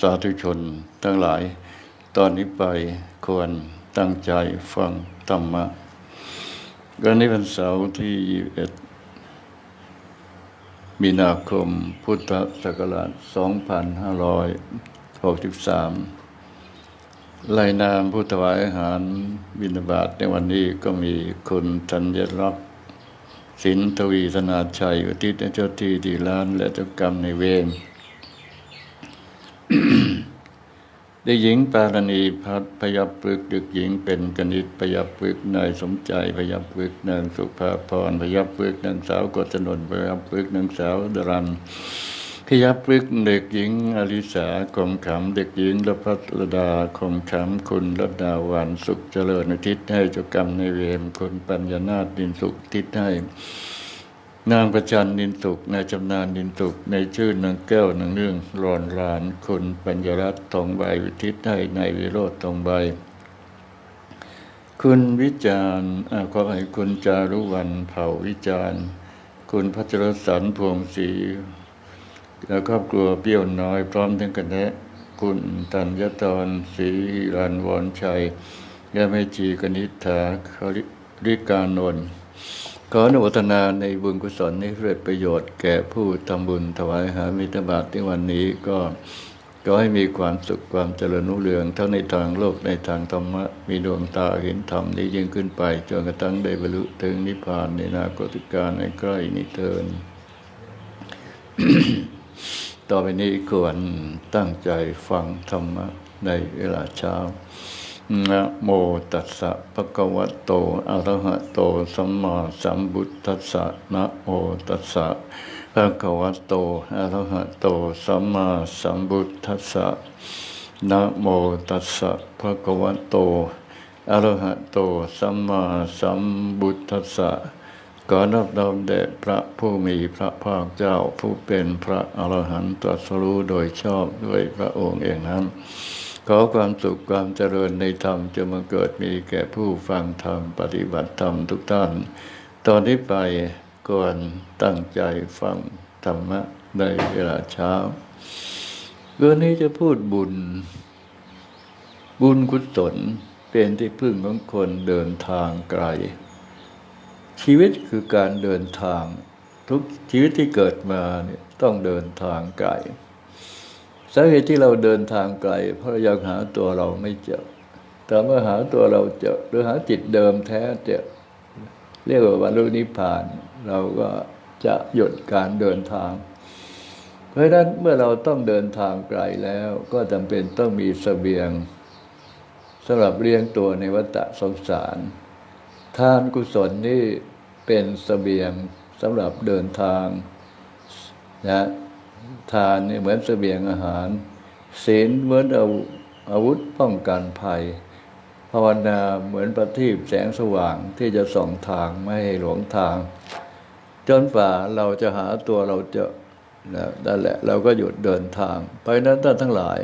สาธุชนทั้งหลาย ตอนนี้ไปควรตั้งใจฟังธรรมะวันนี้เป็นเสาร์ที่ 21 มีนาคม พุทธศักราช 2563 รายนามผู้ถวายอาหารบิณฑบาตในวันนี้ก็มีคุณธัญรักษ์สินทวีธนาชัย อุทิศเจ้าที่ดีล้านและเจ้ากรรมในเวร เด็กหญิงปารณีพัฒพยับปึกเด็กหญิงเป็นกนิษพยับปึกนายสมใจพยับปึกนางสุภาพรพยับปึกนางสาวกศนนพยับปึกนางสาวดรันขยับปึกเด็กหญิงอลิสาคงขำเด็กหญิงละพัทรดาคงขำคุณรดาวันสุขเจริญอาทิตย์ให้เจ้ากรรมในเวรคุณปัญญานาถดินสุขทิศให้ นางประจันนินสุขนายจำนานนินสุขในชื่อนางแก้วนางเรื่องรอนรานคุณปัญญรัตน์ทองใบวิทิตให้นายวิโรธทองใบ คุณวิจารณ์ขอให้คุณจารุวรรณเผ่าวิจารณ์ คุณพัชรสันพวงศรีและครอบครัวเปี้ยวน้อยพร้อมทั้งกันแนะคุณตัญญตรศรีรันวรชัยและแม่จีกนิษฐาคริการนนท์ ขออนุโมทนาในบุญกุศลนี้เกิดประโยชน์แก่ผู้ทำบุญถวายหามิตรบาตในวันนี้ก็ก็ให้มีความสุขความเจริญรุ่งเรืองทั้งในทางโลกในทางธรรมะ มีดวงตาเห็นธรรมนี้ยิ่งขึ้นไปจนกระทั่งได้บรรลุถึงนิพพานในนาคตการในใกล้นี้เทิน ต่อไปนี้ควรตั้งใจฟังธรรมะในเวลาเช้า นะโมตัสสะภะคะวะโต อะระหะโต สัมมาสัมพุทธัสสะนะโมตัสสะภะคะวะโต อะระหะโต สัมมาสัมพุทธัสสะนะโมตัสสะภะคะวะโต อะระหะโต สัมมาสัมพุทธัสสะขอนับดอมแด่พระผู้มีพระภาคเจ้าผู้เป็นพระอรหันตตรัสรู้โดยชอบด้วยพระองค์เองนั้น ขอความสุขความเจริญในธรรมจะมาเกิดมีแก่ผู้ฟังธรรมปฏิบัติธรรมทุกท่าน ตอนนี้ไปก่อนตั้งใจฟังธรรมะในเวลาเช้าเรื่องนี้จะพูดบุญ บุญกุศลเป็นที่พึ่งของคนเดินทางไกล ชีวิตคือการเดินทาง ทุกชีวิตที่เกิดมาเนี่ยต้องเดินทางไกล สาเหตุที่เราเดินทางไกล เพราะเรายังหาตัวเราไม่เจอ แต่เมื่อหาตัวเราเจอหรือหาจิตเดิมแท้เจอเรียกว่าบรรลุนิพพาน เราก็จะหยุดการเดินทาง เพราะฉะนั้นเมื่อเราต้องเดินทางไกลแล้ว ก็จำเป็นต้องมีเสบียงสำหรับเลี้ยงตัวในวัฏสงสาร ทานกุศลนี่เป็นเสบียงสำหรับเดินทางนะ ทานนี่เหมือนเสบียงอาหาร ศีลเหมือนอาอาวุธป้องกันภัย ภาวนาเหมือนประทีปแสงสว่างที่จะส่องทางไม่ให้หลงทาง จนฝ่าเราจะหาตัวเราเจอนะนั่นแหละ เราก็หยุดเดินทางเพราะฉะนั้นท่านทั้งหลาย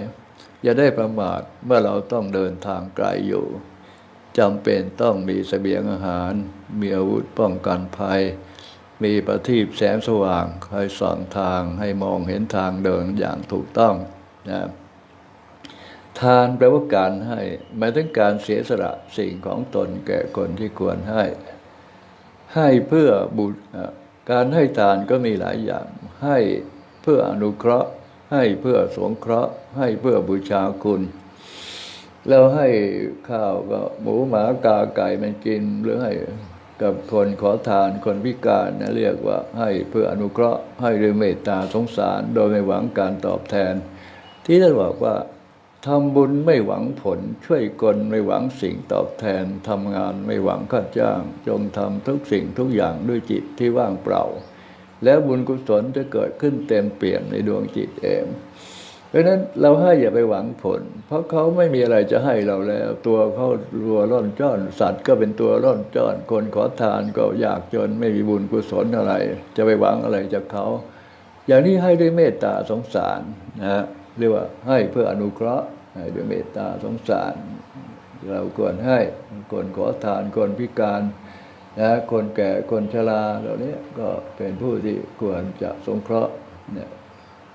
อย่าได้ประมาทเมื่อเราต้องเดินทางไกลอยู่จำเป็นต้องมีเสบียงอาหาร มีอาวุธป้องกันภัย มีประทีปแสงสว่างคอยส่องทางให้มองเห็นทางเดินอย่างถูกต้องนะทานแปลว่าการให้หมายถึงการเสียสละสิ่งของตนแก่คนที่ควรให้ ให้เพื่อบุญการให้ทานก็มีหลายอย่าง ให้เพื่ออนุเคราะห์ ให้เพื่อสงเคราะห์ ให้เพื่อบูชาคุณแล้วให้ข้าวก็หมูหมากาไก่มันกินหรือให้ กับคนขอทานคนพิการนะเรียกว่าให้เพื่ออนุเคราะห์ให้ด้วยเมตตาสงสารโดยไม่หวังการตอบแทน ที่ท่านบอกว่าทำบุญไม่หวังผล ช่วยคนไม่หวังสิ่งตอบแทนทำงานไม่หวังค่าจ้าง จงทำทุกสิ่งทุกอย่างด้วยจิตที่ว่างเปล่า แล้วบุญกุศลจะเกิดขึ้นเต็มเปี่ยมในดวงจิตเอง ราะนั้นเราให้อย่าไปหวังผล เพราะเขาไม่มีอะไรจะให้เราแล้ว ตัวเขารัวร่อนจ้อน สัตว์ก็เป็นตัวร่อนจ้อน คนขอทานก็ยากจนไม่มีบุญกุศลอะไร จะไปหวังอะไรจากเขา อย่างนี้ให้ด้วยเมตตาสงสารนะฮะเรียกว่าให้เพื่ออนุเคราะห์ให้ด้วยเมตตาสงสาร เราควรให้คนขอทานคนพิการนะคนแก่คนชราเหล่านี้ก็เป็นผู้ที่ควรจะสงเคราะห์เนี่ย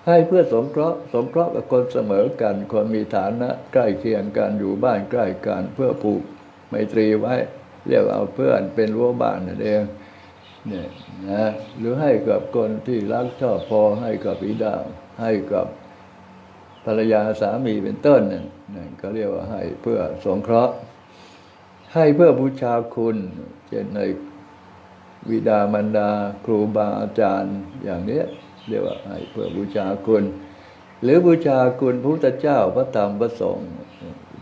ให้เพื่อสงเคราะห์สงเคราะห์กับคนเสมอกันคนมีฐานะใกล้เคียงกันอยู่บ้านใกล้กันเพื่อผูกไมตรีไว้ เรียกเอาเพื่อนเป็นรั้วบ้านนั่นเองเนี่ยนะหรือให้กับคนที่รักชอบพอให้กับบิดาให้กับภรรยาสามีเป็นต้นนั่นนั่นก็เรียกว่าให้เพื่อสงเคราะห์ ให้เพื่อบูชาคุณเช่นในวิดามารดาครูบาอาจารย์อย่างเนี้ย เรียกว่าให้เพื่อบูชาคุณ หรือบูชาคุณพระพุทธเจ้าพระธรรมพระสงฆ์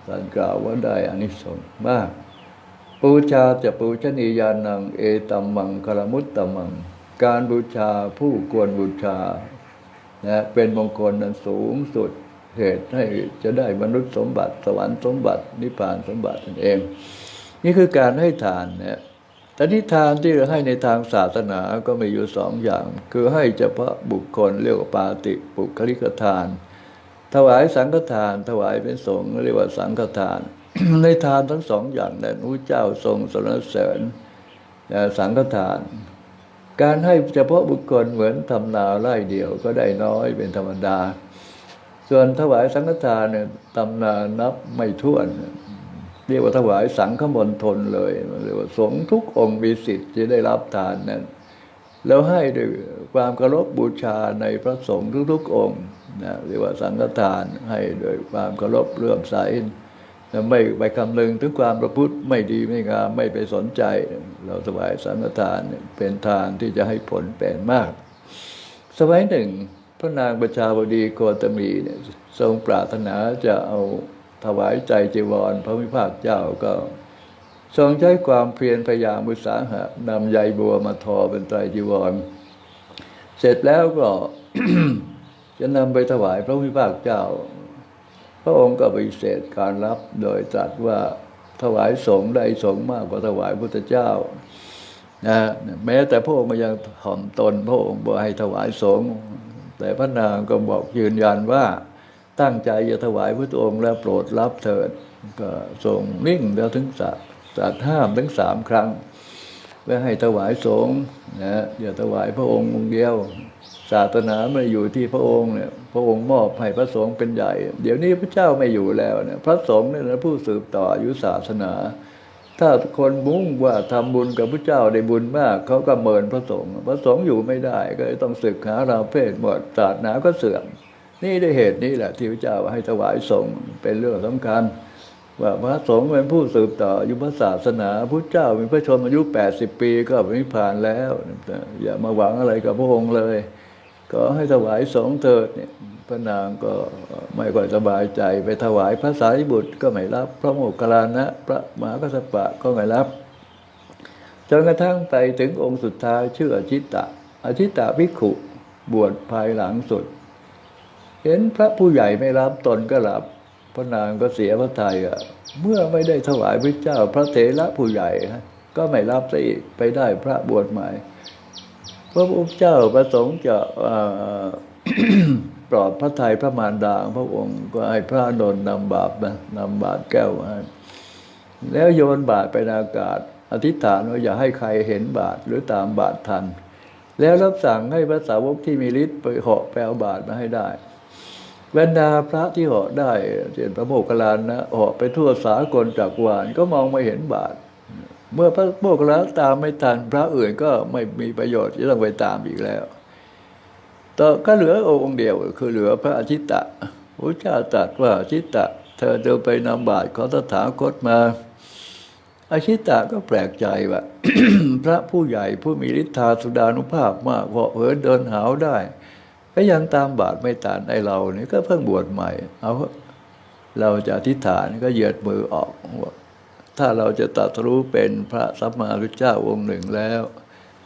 ท่านกล่าวว่าได้อานิสงส์มาก บูชาจะปูชนียานัง เอตัมมังคารมุตตมัง การบูชาผู้ควรบูชานะเป็นมงคลนั้นสูงสุดเหตุให้จะได้มนุษย์สมบัติ สวรรค์สมบัตินิพพานสมบัตินั่นเอง นี่คือการให้ทานเนี่ย แต่นิทานที่เราให้ในทางศาสนาก็มีอยู่สองอย่าง คือให้เฉพาะบุคคลเรียกว่าปาติปุคลิกทาน ถวายสังฆทาน ถวายเป็นสงฆ์เรียกว่าสังฆทาน ในทานทั้งสองอย่างนั้นพระเจ้าทรงสรรเสริญสังฆทาน การให้เฉพาะบุคคลเหมือนทำนาไร่เดียวก็ได้น้อยเป็นธรรมดา ส่วนถวายสังฆทานเนี่ยตำนานับไม่ถ้วน เรียกว่าถวายสังฆมณฑลเลยเรียกว่าสงทุกองค์มีสิทธิ์จะได้รับทานนั้น แล้วให้ด้วยความเคารพบูชาในพระสงฆ์ทุกๆองค์นะเรียกว่าสังฆทานให้ด้วยความเคารพเลื่อมใสนะไม่ไปคำนึงถึงความประพฤติไม่ดีไม่งามไม่ไปสนใจ เราถวายสังฆทานเป็นทานที่จะให้ผลเป็นมาก สมัยหนึ่ง พระนางประชาบดีโคตมีเนี่ยทรงปรารถนาจะเอา ถวายใจจีวร พระวิภาคเจ้าก็ทรงใช้ความเพียรพยายามอุตสาหะนำใยบัวมาทอเป็นไตรจีวร เสร็จแล้วก็จะนำไปถวายพระวิภาคเจ้า พระองค์ก็ปฏิเสธการรับโดยตรัสว่าถวายสงฆ์ได้สงฆ์มากกว่าถวายพุทธเจ้านะแม้แต่พระองค์ก็ยังถ่อมตน พระองค์บอกให้ถวายสงฆ์แต่พระนางก็บอกยืนยันว่า ตั้งใจจะถวายพระองค์แล้วโปรดรับเถิดก็ทรงนิ่งแล้วถึงสัตสัตห้ามถึงสามครั้งเพื่ให้ถวายสงฆ์นะอย่าถวายพระองค์องค์เดียว ศาสนาไม่อยู่ที่พระองค์เนี่ยพระองค์มอบให้พระสงฆ์เป็นใหญ่ เดี๋ยวนี้พระเจ้าไม่อยู่แล้วเนี่ยพระสงฆ์เนี่ยนะผู้สืบต่ออายุศาสนา ถ้าคนมุ่งว่าทำบุญกับพระเจ้าได้บุญมากเขาก็เมินพระสงฆ์พระสงฆ์อยู่ไม่ได้ ก็เลยต้องศึกหาราเพศหมดศาสนาก็เสื่อม นี่ได้เหตุนี้แหละที่พระเจ้าให้ถวายสงฆ์เป็นเรื่องสำคัญ ว่าพระสงฆ์เป็นผู้สืบต่ออยุพศาสนาพระเจ้ามีพระชนมายุ80 ปีก็นิพพานแล้ว อย่ามาหวังอะไรกับพระองค์เลย ก็ให้ถวายสงฆ์เถิดเนี่ยพระนางก็ไม่ค่อยสบายใจ ไปถวายพระสารีบุตรก็ไม่รับ พระโมคคัลลานะ พระมหากัสสปะก็ไม่รับจนกระทั่งไปถึงองค์สุดท้ายชื่ออชิตตะอชิตตะภิกขุบวชภายหลังสุด เห็นพระผู้ใหญ่ไม่รับตนก็รับพระนางก็เสียพระทัยอะ เมื่อไม่ได้ถวายพระเจ้า พระเถระผู้ใหญ่ฮะก็ไม่รับซะอีกไปได้พระบวชใหม่ พระพุทธเจ้าประสงค์จะปลอบพระทัยพระมารดาพระองค์ก็ให้พระนนทนำบาปนะนำบาตรแก้วมาให้แล้วโยนบาตรไปในอากาศ อธิษฐานว่าอย่าให้ใครเห็นบาตรหรือตามบาตรทัน แล้วรับสั่งให้พระสาวกที่มีฤทธิ์ไปเหาะไปเอาบาตรมาให้ได้ บรรดาพระที่เหาะได้เช่นพระโมคคัลลานะเหาะไปทั่วสากลจักรวาลก็มองไม่เห็นบาตรเมื่อพระโมคคัลลานตามไม่ทันพระอื่นก็ไม่มีประโยชน์จะต้องไปตามอีกแล้วต่อก็เหลือองค์เดียวคือเหลือพระอาทิตตะพระเจ้าตรัสว่าอาทิตตะ เธอเดินไปนำบาตรของตถาคตมาอาชิตะก็แปลกใจว่าพระผู้ใหญ่ผู้มีฤทธาสุดานุภาพมากเหาะเหินเดินหาวได้ ก็ยังตามบาทไม่ตานไอเราเนี่ยก็เพิ่งบวชใหม่ เอาเราจะอธิษฐานก็เหยียดมือออกว่าถ้าเราจะตรัสรู้เป็นพระสัมมาสัมพุทธเจ้าองค์หนึ่งแล้ว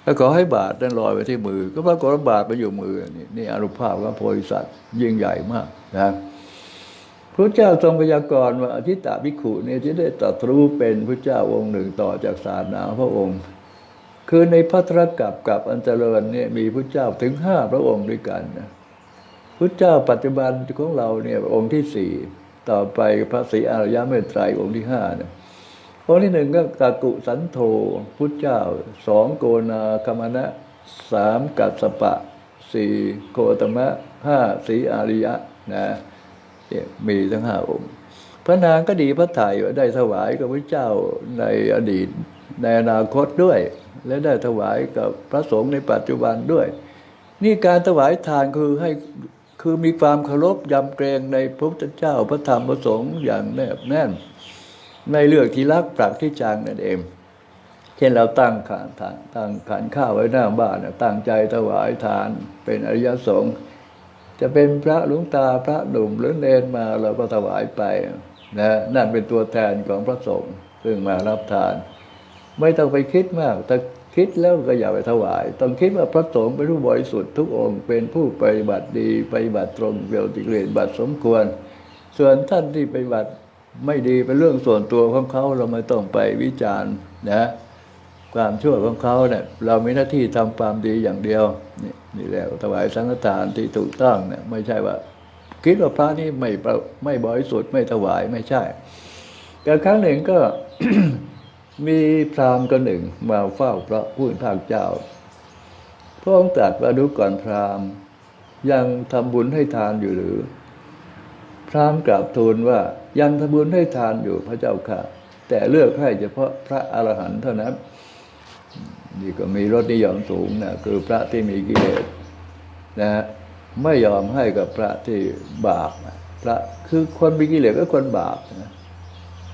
ก็ขอให้บาทนั้นลอยไปที่มือ ก็ปรากฏว่าบาทไปอยู่มือนี่นี่อนุภาพของโพธิสัตว์ยิ่งใหญ่มากนะพระเจ้าทรงพยากรณ์ว่าอธิตตาภิกขุเนี่ยจะได้ตรัสรู้เป็นพระเจ้าองค์หนึ่งต่อจากศาสนาพระองค์ คือในพัทรกับกับอันเจริญเนี่ยมีพระเจ้าถึงห้าพระองค์ด้วยกันนะพระเจ้าปัจจุบันของเราเนี่ยองค์ที่สี่ต่อไปพระศรีอารยเมตไตรองค์ที่ห้าเนี่ยองค์ที่หนึ่งก็กากุสันโธพุทธเจ้าสองโกนาคมณะสามกัสปะสี่โคตมะห้าสีอาริยะนะเนี่ยมีทั้งห้าองค์ พระนางก็ดีพระไถ่ายได้ถวายกับพระเจ้าในอดีตในอนาคตด้วย และได้ถวายกับพระสงฆ์ในปัจจุบันด้วย นี่การถวายทานคือให้คือมีความเคารพยำเกรงในพระพุทธเจ้าพระธรรมพระสงฆ์อย่างแนบแน่นไม่เลือกที่รักปรักที่จางนั่นเอง เช่นเราตั้งขานทานตั้งขานข้าวไว้หน้าบ้านน่ะตั้งใจถวายทานเป็นอริยสงฆ์จะเป็นพระหลวงตาพระหนุ่มหรือเนนมาเราก็ถวายไปนะนั่นเป็นตัวแทนของพระสงฆ์ซึ่งมารับทาน ไม่ต้องไปคิดมากแต่คิดแล้วก็อย่าไปถวาย ต้องคิดว่าพระสงฆ์เป็นผู้บริสุทธิ์ทุกองค์เป็นผู้ปฏิบัติดีปฏิบัติตรงเปลี่ยวติเกลียนบัตรสมควร ส่วนท่านที่ปฏิบัติไม่ดีเป็นเรื่องส่วนตัวของเขาเราไม่ต้องไปวิจารณ์นะความชั่วของเขาเนี่ยเรามีหน้าที่ทำความดีอย่างเดียวนี่นี่แหละถวายสังฆทานที่ถูกต้องเนี่ยไม่ใช่ว่า คิดว่าพระนี่ไม่ไม่บริสุทธิ์ไม่ถวายไม่ใช่แต่ครั้งหนึ่งก็ มีพราหมณ์คนหนึ่งมาเฝ้าพระผู้เป็นทางเจ้า พระองค์ตรัสว่าดูก่อนพราหมณ์ ยังทำบุญให้ทานอยู่หรือ พราหมณ์กราบทูลว่ายังทำบุญให้ทานอยู่พระเจ้าค่ะ แต่เลือกให้เฉพาะพระอรหันต์เท่านั้นนี่ก็มีรสนิยมสูงนะคือพระที่มีกิเลสนะฮะไม่ยอมให้กับพระที่บาปพระคือคนมีกิเลสก็คนบาปนะ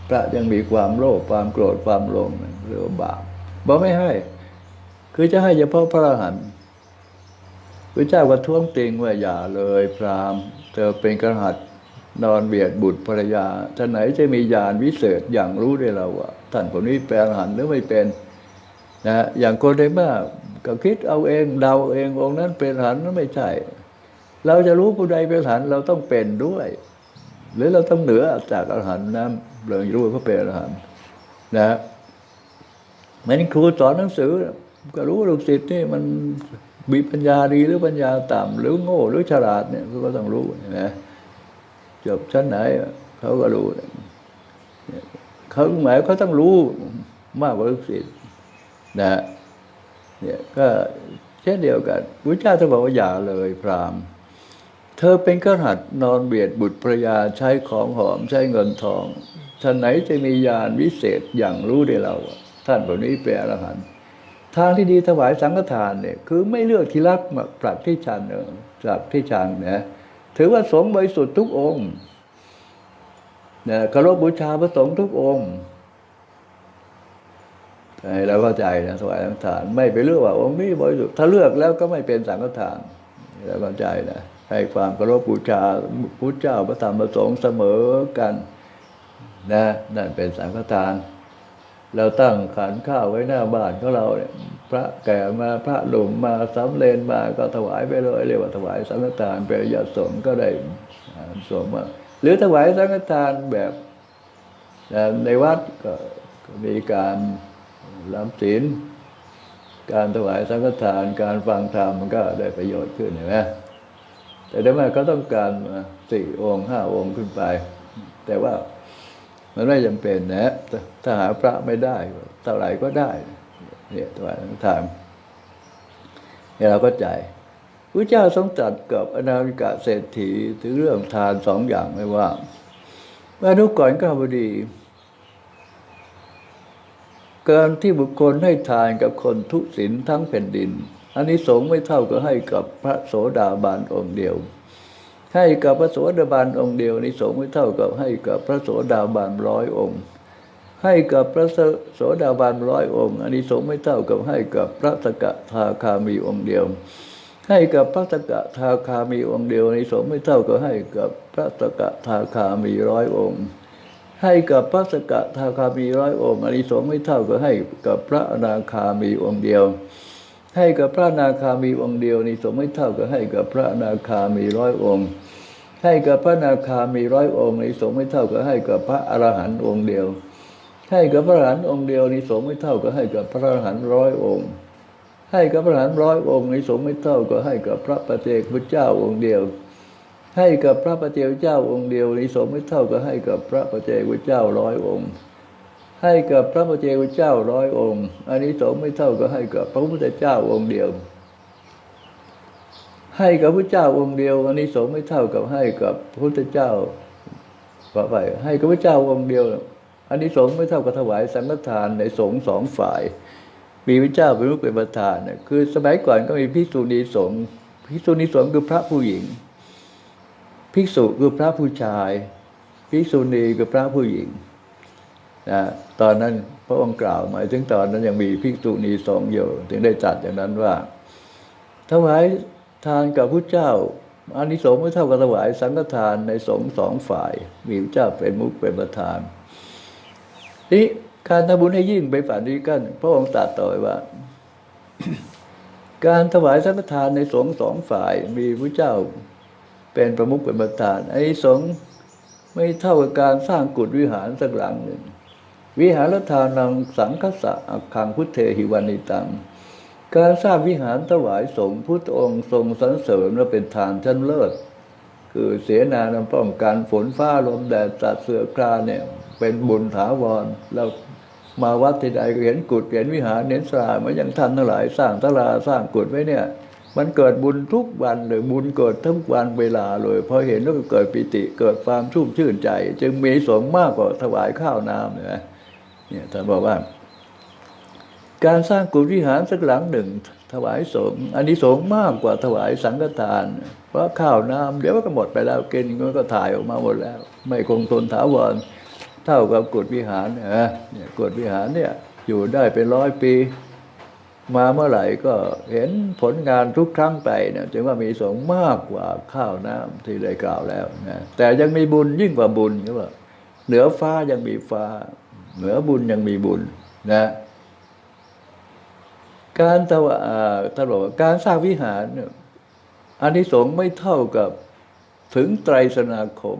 พระยังมีความโลภความโกรธความหลงนะเรียกว่าบาปบอกไม่ให้ คือจะให้เฉพาะพระอรหันต์พระเจ้าก็ท้วงติงว่าอย่าเลยพราหมณ์เธอเป็นกระหัตนอนเบียดบุตรภรรยาท่านไหนจะมีญาณวิเศษอย่างรู้ได้เราว่าท่านคนนี้เป็นอรหันต์หรือไม่เป็นนะอย่างคนได้มากก็คิดเอาเองเดาเององนั้นเป็นอรหันต์นั้นไม่ใช่ เราจะรู้ผู้ใดเป็นอรหันต์เราต้องเป็นด้วย หรือเราต้องเหนือจากอรหันต์นั้นเรารู้ว่าเขาเป็นอรหันต์นะเหมือนครูสอนหนังสือ ก็รู้ว่าลูกศิษย์นี่มันมีปัญญาดีหรือปัญญาต่ำหรือโง่หรือฉลาดเนี่ยเขาก็ต้องรู้นะจบชั้นไหนเขาก็รู้เนี่ยเขาหมายเขาต้องรู้มากกว่าลูกศิษย์นะเนี่ยก็เช่นเดียวกันพระเจ้าจะบอกว่าอย่าเลยพราหมณ์ เธอเป็นขหัดนอนเบียดบุตรภรยาใช้ของหอมใช้เงินทองท่านไหนจะมีญาณวิเศษอย่างรู้ได้เรา ท่านแบบนี้เป็นอรหันต์ทางที่ดีถวายสังฆทานเนี่ย คือไม่เลือกที่รักมาปรับที่ชันเนอปรับที่ชังนะถือว่าสงฆ์บริสุทธิ์ทุกองค์นะเคารพบูชาพระสงฆ์ทุกองค์ให้เราเข้าใจนะถวายสังฆทาน ไม่ไปเลือกว่าองค์นี้บริสุทธิ์ถ้าเลือกแล้วก็ไม่เป็นสังฆทานเราเข้าใจนะ ให้ความเคารพบูชาพุทธเจ้าพระธรรมพระสงฆ์เสมอกันนะนั่นเป็นสังฆทาน เราตั้งขันข้าวไว้หน้าบ้านของเราเนี่ยพระแก่มาพระหนุ่มมาสำเร็จมาก็ถวายไปเลยเรียกว่าถวายสังฆทานเป็นญาสงก็ได้สงฆ์มาหรือถวายสังฆทานแบบในวัดก็มีการรับศีลการถวายสังฆทานการฟังธรรมมันก็ได้ประโยชน์ขึ้นเห็นไหม แต่เดี๋ยวมาก็ต้องการสี่องค์ห้าองค์ขึ้นไป แต่ว่ามันไม่จำเป็นนะ ถ้าหาพระไม่ได้เท่าไหร่ก็ได้เนี่ยถวายสังทานเนี่ยเราก็ใจพระเจ้าทรงตรัสกับอนาวิกาเศรษฐีถึงเรื่องทานสองอย่างไว้ว่าเมื่อทุกก่อนก็บดีการที่บุคคลให้ทานกับคนทุศีลทั้งแผ่นดิน อันนี้สงไม่เท่ากับให้กับพระโสดาบันองค์เดียว ให้กับพระโสดาบันองค์เดียวนี่สงไม่เท่ากับให้กับพระโสดาบันร้อยองค์ ให้กับพระโสดาบันร้อยองค์ อันนี้สงไม่เท่ากับให้กับพระสกทาคามีองค์เดียว ให้กับพระสกทาคามีองค์เดียวนี่สงไม่เท่ากับให้กับพระสกทาคามีร้อยองค์ให้กับพระสกทาคามีร้อยองค์อานิสงส์ไม่เท่ากับให้กับพระอนาคามีองค์เดียว ให้กับพระนาคามีองค์เดียวนิสงส์ไม่เท่ากับให้กับพระนาคามีร้อยองค์ ให้กับพระนาคามีร้อยองค์นิสงส์ไม่เท่ากับให้กับพระอรหันต์องค์เดียว ให้กับพระอรหันต์องค์เดียวนิสงส์ไม่เท่ากับให้กับพระอรหันต์ร้อยองค์ ให้กับพระอรหันต์ร้อยองค์นิสงส์ไม่เท่ากับให้กับพระปเจกพุทธเจ้าองค์เดียว ให้กับพระปัจเจกเจ้าองค์เดียวนิสงส์ไม่เท่ากับให้กับพระปัจเจกเจ้าร้อยองค์ ให้กับพระปัจเจกเจ้าร้อยองค์อานิสงส์ไม่เท่ากับให้กับพระพุทธเจ้าองค์เดียว ให้กับพระเจ้าองค์เดียว อันนี้สงไม่เท่ากับให้กับพระพุทธเจ้าต่อไปให้กับพระเจ้าองค์เดียว อันนี้สงไม่เท่ากับถวายสังฆทานในสงสองฝ่าย มีพระเจ้าเป็นรูปเป็นประธานเนี่ยคือสมัยก่อนก็มีภิกษุณีสงฆ์ภิกษุณีสงคือพระผู้หญิง ภิกษุคือพระผู้ชาย ภิกษุณีคือพระผู้หญิง นะตอนนั้นพระองค์กล่าวหมายถึงตอนนั้นยังมีภิกษุณีสองอยู่ ถึงได้จัดอย่างนั้นว่า ถวายทานกับพระเจ้าอานิสงส์ไม่เท่ากับถวายสังฆทานในสงฆ์สองฝ่าย มีพระเจ้าเป็นมุขเป็นประธานนี่การทำบุญให้ยิ่งไปฝ่านี้กัน พระองค์ตรัสต่อว้ว่า การถวายสังฆทานในสงฆ์สองฝ่าย มีพระเจ้าเป็นประมุขเป็นประธานไอ้สงฆ์ไม่เท่ากับการสร้างกุฏวิหารสักหลังหนึ่ง วิหารทานังสังคสะอักขังพุทเทหิวานิตังการสร้างวิหารถวายสงฆ์พุทธองค์ทรงสรรเสริญและเป็นทานชั้นเลิศ คือเสนานำป้องกันฝนฟ้าลมแดดสัตว์เสือคลาเนี่ยเป็นบุญถาวรแล้วมาวัดที่ใดก็เห็นกุฏเห็นวิหารเห็นสราเหมือนอย่างท่านทั้งหลาย สร้างตลาสร้างกุฏไว้เนี่ย มันเกิดบุญทุกวันเลยบุญเกิดทุกวันเวลาเลยพอเห็นแล้วก็เกิดปิติเกิดความชุ่มชื่นใจ จึงมีสงมากกว่าถวายข้าวน้ำเนี่ย เนี่ยท่านบอกว่า การสร้างกุฏิหารสักหลังหนึ่ง ถวายสงฆ์อันนี้สงฆ์มากกว่าถวายสังฆทาน เพราะข้าวน้ำเดี๋ยวมันก็หมดไปแล้วกินมันก็ถ่ายออกมาหมดแล้ว ไม่คงทนถาวรเท่ากับกุฏวิหารเนี่ยเนี่ยกุฏวิหารเนี่ยอยู่ได้เป็นร้อยปี มาเมื่อไหร่ก็เห็นผลงานทุกครั้งไปเนี่ยจึงว่ามีสงมากกว่าข้าวน้ำที่ได้กล่าวแล้วนะแต่ยังมีบุญยิ่งกว่าบุญก็ว่าเหนือฟ้ายังมีฟ้า เหนือบุญยังมีบุญนะการถวายอ่าท่านบอกว่าการสร้างวิหารเนี่ยอานิสงส์ไม่เท่ากับถึงไตรสนาคม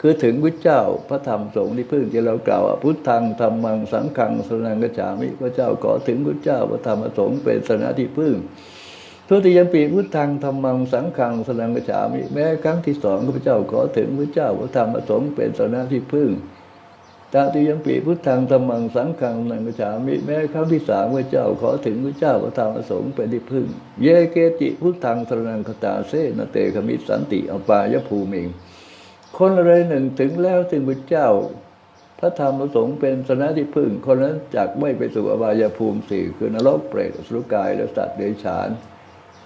คือถึงพระเจ้าพระธรรมสงฆ์ที่พึ่งที่เรากล่าวว่าพุทธังธรรมังสังฆังสนังกัจฉามิพระเจ้าขอถึงพระเจ้าพระธรรมสงฆ์เป็นสนาที่พึ่งทุติยมปีพุทธังธรรมังสังฆังสนังกัจฉามิแม้ครั้งที่สองพระเจ้าขอถึงพระเจ้าพระธรรมสงฆ์เป็นสนาที่พึ่ง ตาติยังปีพุทธังธรรมังสังฆังนังกจามิแม้ครั้งที่สามพระเจ้าขอถึงพระเจ้าพระธรรมสงฆ์เป็นที่พึ่ง เยเกติพุทธังสรนังคตาเสนเตขมิสันติอปายภูมิงคนอะไรหนึ่งถึงแล้วถึงพระเจ้า พระธรรมพระสงฆ์เป็นสนะที่พึ่ง คนนั้นจากไม่ไปสู่อบายภูมิสี่คือนรกเปรตสุรกายและสัตว์เดรัจฉาน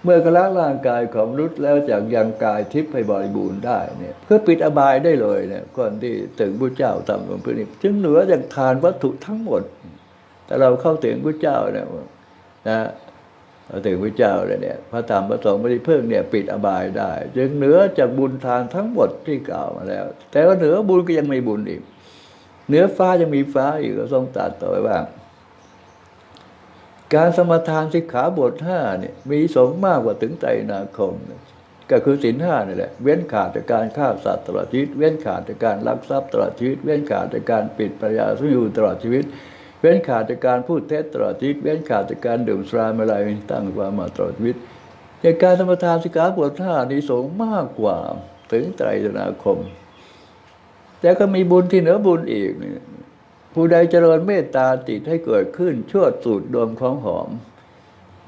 เมื่อกระละร่างกายของมนุษย์แล้วจากยังกายทิพย์ให้บริบูรณ์ได้เนี่ยเพื่อปิดอบายได้เลยเนี่ยก่อนที่ถึงพระเจ้าทำของพระนิพพานจึงเหนือจากทานวัตถุทั้งหมด แต่เราเข้าถึงพระเจ้าเนี่ยนะเราถึงพระเจ้าเลยเนี่ยพระธรรมพระสงฆ์พระนิพพานเนี่ยปิดอบายได้ จึงเหนือจากบุญทานทั้งหมดที่กล่าวมาแล้ว แต่ว่าเหนือบุญก็ยังมีบุญอีกเหนือฟ้ายังมีฟ้าอีกก็ทรงตรัดต่อไว้ว่า การสมทานสิกขาบทห้าเนี่ยมีสงฆ์มากกว่าถึงไตรนาคม ก็คือสินห้านี่แหละ เว้นขาดจากการฆ่าสัตว์ตลอดชีวิต เว้นขาดจากการลักทรัพย์ตลอดชีวิต เว้นขาดจากการปิดปริยาสุยูตลอดชีวิต เว้นขาดจากการพูดเท็จตลอดชีวิต เว้นขาดจากการดื่มสุราเมลัยตั้งความมาตลอดชีวิตในการสมทานสิกขาบทห้านี้สงฆ์มากกว่าถึงไตรนาคม แต่ก็มีบุญที่เหนือบุญอีกเนี่ย ผู้ใดเจริญเมตตาจิตให้เกิดขึ้นชั่วสูตรดมของหอม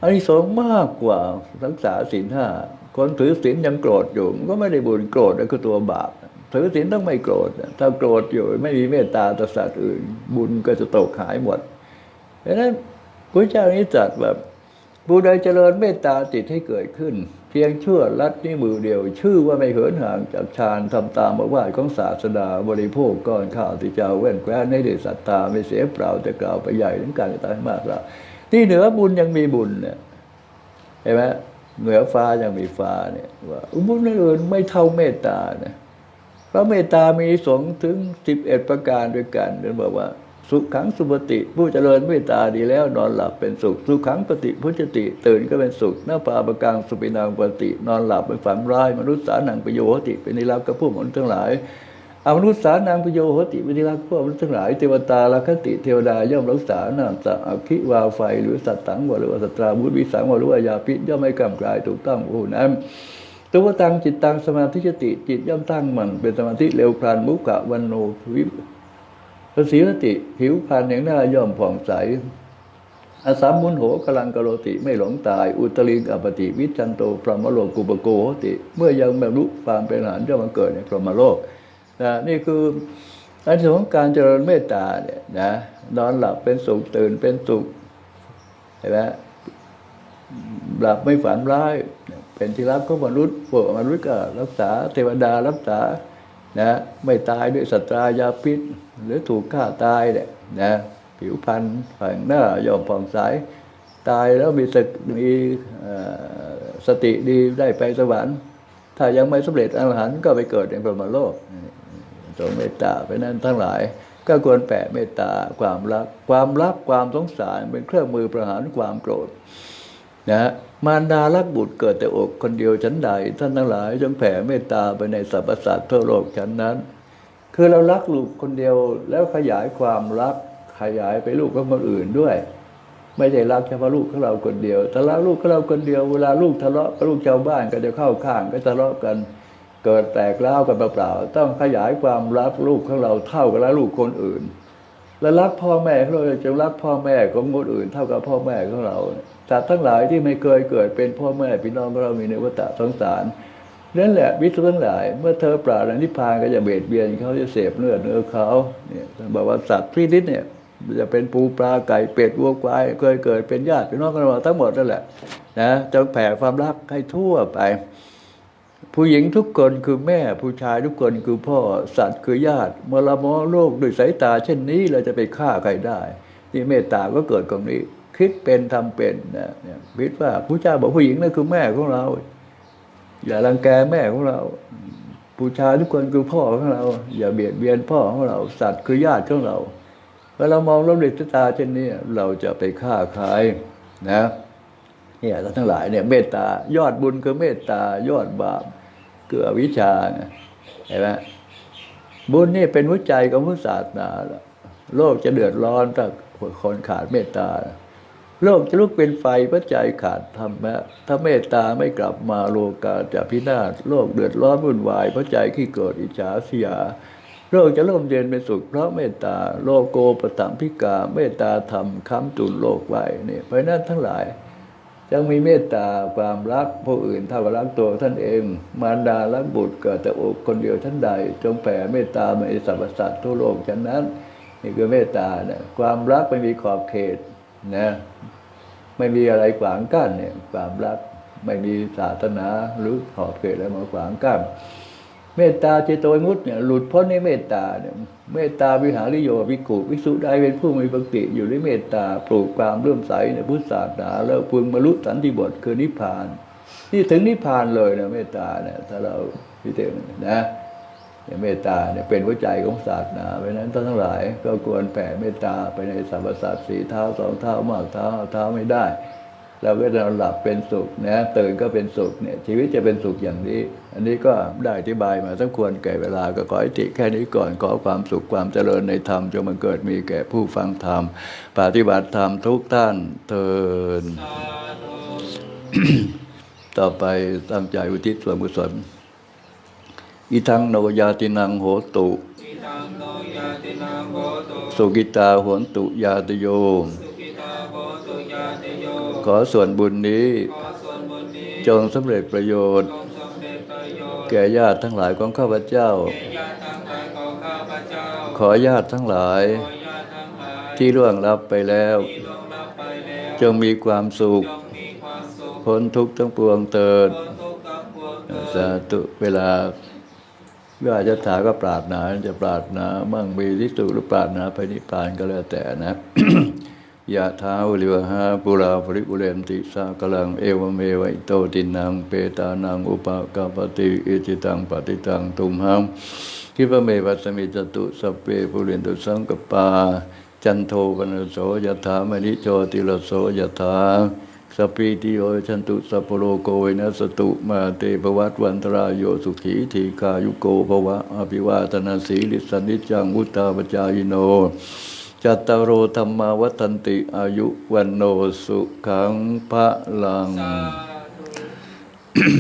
อันนี้สงมากกว่ารักษาศีลห้าคนถือศีลยังโกรธอยู่มันก็ไม่ได้บุญโกรธนั่นคือตัวบาปถือศีลต้องไม่โกรธถ้าโกรธอยู่ไม่มีเมตตาต่อสัตว์อื่น บุญก็จะตกหายหมดเพราะฉะนั้นพระเจ้านี้ตรัสแบบผู้ใดเจริญเมตตาจิตให้เกิดขึ้น พียงชั่วลัดนิ้วมือเดียว ชื่อว่าไม่เหินห่างจากฌานทำตามบอกว่าของศาสดาบริโภคก้อนข้าวที่เจ้าแว่นแคว้นในเดชศรัทธาไม่เสียเปล่าจะกล่าวไปใหญ่ถึงการตายมากแล้วที่เหนือบุญยังมีบุญเนี่ยเห็นไหมเหนือฟ้ายังมีฟ้าเนี่ยว่าบุญอื่นไม่เท่าเมตตาเนี่ยเพราะเมตตามีสงถึงสิบเอ็ดประการด้วยกันเดินบอกว่า สุขขังสุปฏิ ผู้เจริญเมตตาดีแล้วนอนหลับเป็นสุข สุขขังปฏิพุจติ ตื่นก็เป็นสุขหน้าปาประกังสุปินางปฏินอนหลับเป็นฝันร้าย มนุษย์สานังประโยชน์ติเป็นนิรักกับผู้หมนุษย์ทั้งหลายอามนุษย์สานังประโยชน์ติเป็นนิรักพวกมนุษย์ทั้งหลายเทวตาลคติเทวดาย่อมรักษานามสัอคิวาไฟหรือสัตตังวหรือว่าสัตราบุตรวิสังวหรือวายาพิษย่อมไม่กำกลายถูกต้องผู้นั้นตัวตังจิตตังสมาธิสติจิตย่อมตั้งมันเป็นสมาธิเร็วพลันมุขะวันโนวิ ปสีสติผิวพรรณอย่างหน้าย่อมผ่องใสอาสามุนโหกลังกโรติไม่หลงตาย อุตริงอปติวิจันโตพรหมโลกุปโกโหติ เมื่อยังบรรลุความเป็นอรหันต์จะมาเกิดในพรหมโลกนะนี่คืออันของการเจริญเมตตาเนี่ยนะนอนหลับเป็นสุขตื่นเป็นสุขเห็นไหมหลับไม่ฝันร้าย เป็นที่รักของมนุษย์พวกมนุษย์ก็รักษาเทวดารักษา นะไม่ตายด้วยสัตรายาพิษ หรือถูกฆ่าตายเนี่ยนะผิวพรรณผ่องหน้ายอมผ่องใสตายแล้วมีสติมีสติดีได้ไปสวรรค์ถ้ายังไม่สำเร็จอรหันต์ก็ไปเกิดในพรหมโลกจงเมตตาไปนั้นทั้งหลาย ก็ควรแผ่เมตตาความรัก ความรักความสงสารเป็นเครื่องมือประหารความโกรธนะ มารดารักบุตรเกิดแต่อกคนเดียวชั้นใดท่านทั้งหลายจงแผ่เมตตาไปในสรรพสัตว์ทั่วโลกชั้นนั้น คือเรารักลูกคนเดียวแล้วขยายความรักขยายไปลูกของคนอื่นด้วย ไม่ใช่รักเฉพาะลูกของเราคนเดียวถ้ารักลูกของเราคนเดียวเวลาลูกทะเลาะกับลูกชาวบ้านก็จะเข้าข้างก็ทะเลาะกัน เกิดแตกร้ากันเปล่าๆต้องขยายความรักลูกของเราเท่ากับรักลูกคนอื่น และรักพ่อแม่ของเราจะรักพ่อแม่ของคนอื่น เท่ากับพ่อแม่ของเรา สัตว์ทั้งหลายที่ไม่เคยเกิดเป็นพ่อแม่พี่น้องเรามีในวัฏสงสารนั่นแหละวิสุทธ์ทั้งหลาย เมื่อเธอปราดนิพพานก็จะเบียดเบียนเขาจะเสพเลือดเนื้อเขาเนี่ยบอกว่าสัตว์ที่นิดเนี่ยจะเป็นปูปลาไก่เป็ดวัวควายเคยเกิดเป็นญาติพี่น้องกันเราทั้งหมดนั่นแหละนะจงแผ่ความรักให้ทั่วไป ผู้หญิงทุกคนคือแม่ผู้ชายทุกคนคือพ่อสัตว์คือญาติเมื่อเรมอโลกด้วยสายตาเช่นนี้เราจะไปฆ่าใครได้ นี่เมตตาก็เกิดตรงนี้ คิดเป็นทำเป็นนะเนี่ยคิดว่าผู้ชายบอกผู้หญิงนั่นคือแม่ของเรา อย่ารังแกแม่ของเราผู้ชายทุกคนคือพ่อของเรา อย่าเบียดเบียนพ่อของเรา สัตว์คือญาติของเราเวลาเรามองโลกด้วยสายตาเช่นนี้เราจะไปฆ่าใครนะเนี่ยเราทั้งหลายเนี่ยเมตตายอดบุญคือเมตตายอดบาปคืออวิชชาเห็นไหมบุญนี่เป็นหัวใจของพุทธศาสนาโลกจะเดือดร้อนถ้าคนขาดเมตตา โลกจะลุกเป็นไฟพระใจขาดธรรมะถ้าเมตตาไม่กลับมาโลกาจะพินาศโลกเดือดร้อนวุ่นวายพระใจขี้เกิดอิจฉาเสียโลกจะร่มเย็นเป็นสุขเพราะเมตตาโลโกปตัมพิกาเมตตาธรรมค้ำจุนโลกไว้เนี่เพราะนั้นทั้งหลายจงมีเมตตาความรักผู้อื่นเท่ากับรักตัวท่านเอง มารดารักบุตรเกิดแต่อกคนเดียวท่านใด จงแผ่เมตตาในสรรพสัตว์ทั่วโลกฉะนั้น นี่คือเมตตาเนี่ยความรักไม่มีขอบเขต นะไม่มีอะไรขวางกั้นเนี่ยความรักไม่มีศาสนาหรือขอบเขตอะไรมาขวางกั้นเมตตาเจโตวิมุตต์เนี่ยหลุดพ้นในเมตตาเนี่ยเมตตาวิหาริโยวิกุวิสุได้เป็นผู้มีปกติอยู่ในเมตตาปลูกความเลื่มใสในพุทธศาสนาแล้วพึงบรรลุสันติบทคือนิพพาน นี่ถึงนิพพานเลยนะเมตตาเนี่ยถ้าเราพิจารณานะ เนี่ยเมตตาเนี่ยเป็นหัวใจของศาสนาเพราะฉะนั้นท่านทั้งหลาย ก็ควรแผ่เมตตาไปในสรรพสัตว์สีเท้าสองเท้ามากเท้าเท้าไม่ได้เราก็จะหลับเป็นสุขนะตื่นก็เป็นสุขเนี่ยชีวิตจะเป็นสุขอย่างนี้ อันนี้ก็ได้อธิบายมาสมควรแก่เวลาก็ขอให้ติแค่นี้ก่อนขอความสุขความเจริญในธรรมจงมันเกิดมีแก่ผู้ฟังธรรม ปฏิบัติธรรมทุกท่านเทินต่อไปตั้งใจอุทิศส่วนกุศล อิทังโนยาตินังโหตุอิทังโนยาตินังโหตุสุกิตาโหนตุยาตโยสุขิตาโหตุยาติโย ขอส่วนบุญนี้ขอส่วนบุญนี้จงสำเร็จประโยชน์จงสำเร็จประโยชน์ แก่ญาติทั้งหลายของข้าพเจ้าแก่ญาติทั้งหลายของข้าพเจ้าขอญาติทั้งหลายขอญาติทั้งหลาย ที่ล่วงลับไปแล้วที่ล่วงลับไปแล้วจงมีความสุขจงมีความสุข พ้นทุกข์ทั้งปวงเติดพ้นทุกข์ทั้งปวงเถิดสาธุ เวลาว่าจะถาก็ปรารถนาจะปรารถนามั่งมีที่สุขหรือปรารถนาไปนิพพานก็แล้วแต่นะยะท้าวลิวหาปุราภริปุเรนติสากลังเอวเมวะอิโตตินังเปตานังอุปกาปติอิจิตังปฏิตังตุมหังคิปะเมวัสมิจตุสเพปุเรนตุสังกปา จันโทปนโสยถามณิโชติลโสยถา สพปีติโยชันตุสัพพโลโกวินัสตุมาเตภวัตวันตรายโยสุขีทีคายุโกภวะอภิวาตนาสีลิสนิจจังวุตาปจายโนจัตตารโอธรรมาวัตันติอายุวันโนสุขังพระลังสาธุ